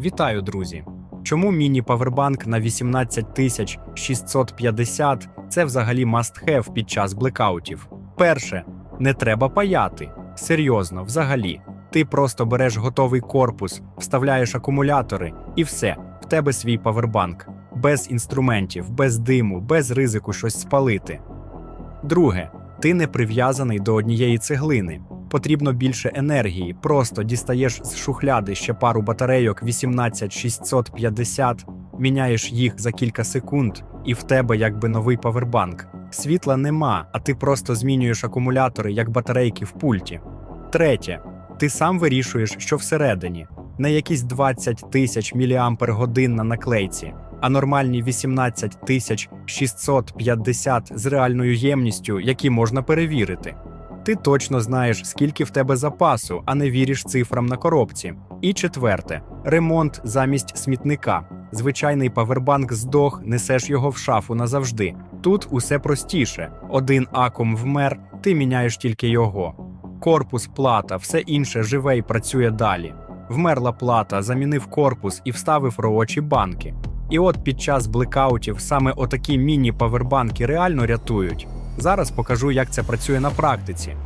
Вітаю, друзі! Чому міні-павербанк на 18650 – це взагалі must-have під час блекаутів? Перше, не треба паяти. Серйозно, взагалі. Ти просто береш готовий корпус, вставляєш акумулятори і все, в тебе свій павербанк. Без інструментів, без диму, без ризику щось спалити. Друге, ти не прив'язаний до однієї цеглини. Потрібно більше енергії. Просто дістаєш з шухляди ще пару батарейок 18650, міняєш їх за кілька секунд, і в тебе якби новий павербанк. Світла нема, а ти просто змінюєш акумулятори як батарейки в пульті. Третє, ти сам вирішуєш, що всередині, не якісь 20 тисяч мАч на наклейці, а нормальні 18 тисяч 650 з реальною ємністю, які можна перевірити. Ти точно знаєш, скільки в тебе запасу, а не віриш цифрам на коробці. І четверте ремонт замість смітника. Звичайний павербанк здох, несеш його в шафу назавжди. Тут усе простіше: один акум вмер, ти міняєш тільки його. Корпус, плата, все інше живе і працює далі. Вмерла плата, замінив корпус і вставив робочі банки. І от під час блекаутів саме отакі міні-павербанки реально рятують. Зараз покажу, як це працює на практиці.